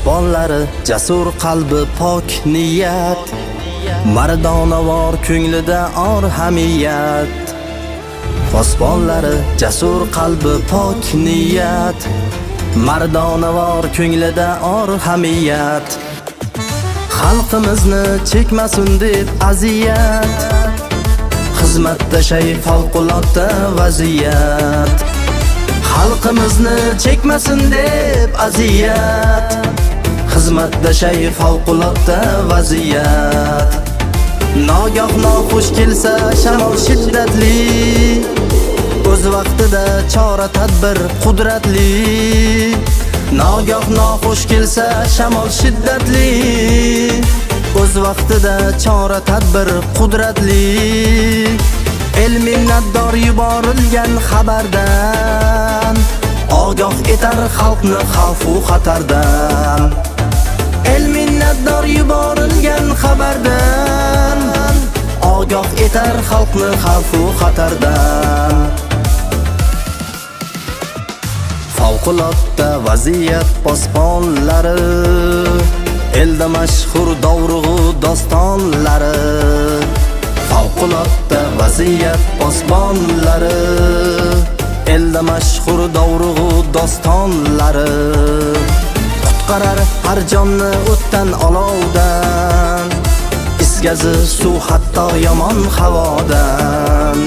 posbonlari jasur qalbi pok niyat. Mardonavor ko'nglida or hamiyat. Posbonlari jasur qalbi pok niyat. Mardonavor ko'nglida or hamiyat. Xalqimizni chekmasin deb aziyat. Xizmatda shay favqulodda vaziyat. Xalqimizni chekmasin deb aziyat. Xizmatda shay favqulodda vaziyat. Nogoh noxush kelsa shamol shiddatli. O'z vaqtida chora tadbir qudratli. Nogoh noxush kelsa shamol shiddatli. O'z vaqtida chora tadbir qudratli. El minnatdor yuborilgan xabardan. Ogoh etar xalqni xavfu xatardan. Minnatdor yuborilgan xabardan. Ogoh etar xalqni xavfu xatardan. Favqulodda vaziyat posbonlari elda mashhur dovrug'u dostonlari. Favqulodda vaziyat posbonlari elda mashhur dovrug'u dostonlari. Qutqarar har jonni o'tdan olovdan. Isgazi suv hatto yomon havodan.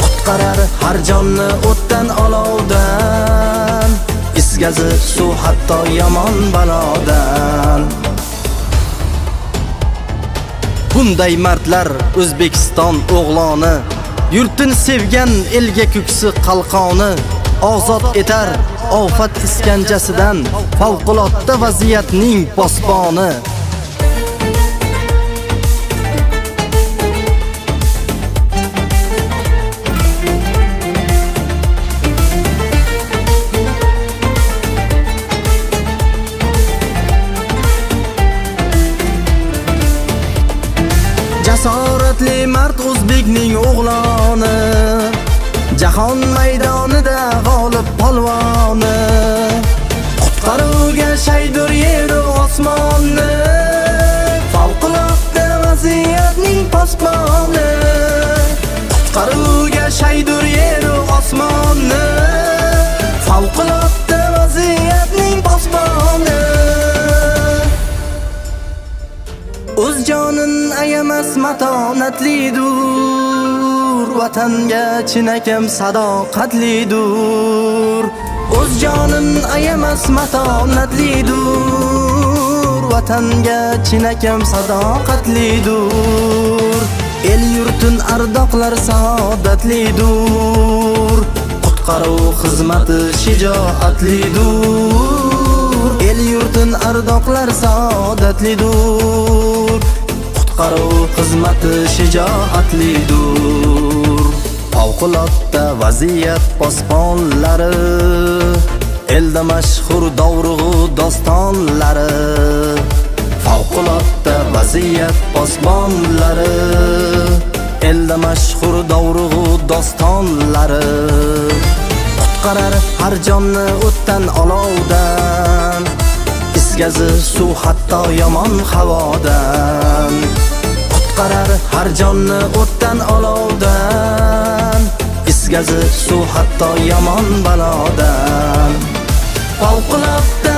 Qutqarar har jonni o'tdan olovdan. Isgazi suv hatto yomon balodan. Bunday mardlar o'zbekiston o'g'loni yurtini sevgan elga ko'ksi qalqoni ozod etar ofat iskanjasidan favqulodda vaziyatning posboni. Jasoratli mard o'zbekning o'g'loni. Jahon maydonida g'olib polvoni. Qutqaruvga shaydur yeru osmonni. Favqulodda vaziyatning posboni. Qutqaruvga shaydur yeru osmonni. Favqulodda vaziyatning posboni. O'z jonin ayamas matonatlidur vatanga chinakam sadoqatlidur. O'z jonin ayamas matonatlidur. Vatanga chinakam sadoqatlidur. El yurtin ardoqlar saodatlidur. Qutqaruv xizmati shijoatlidur. El yurtin ardoqlar saodatlidur. Qutqaruv xizmati shijoatlidur. Favqulodda vaziyat posbonlari elda mashhur dovrug'u dostonlari. Favqulodda vaziyat posbonlari elda mashhur dovrug'u dostonlari. Qutqarar har jonni o'tdan olovdan isgazi suv hatto yomon havodan. Qutqarar har jonni o'tdan olovdan. İsgazi suv hatto yomon balodan favqulodda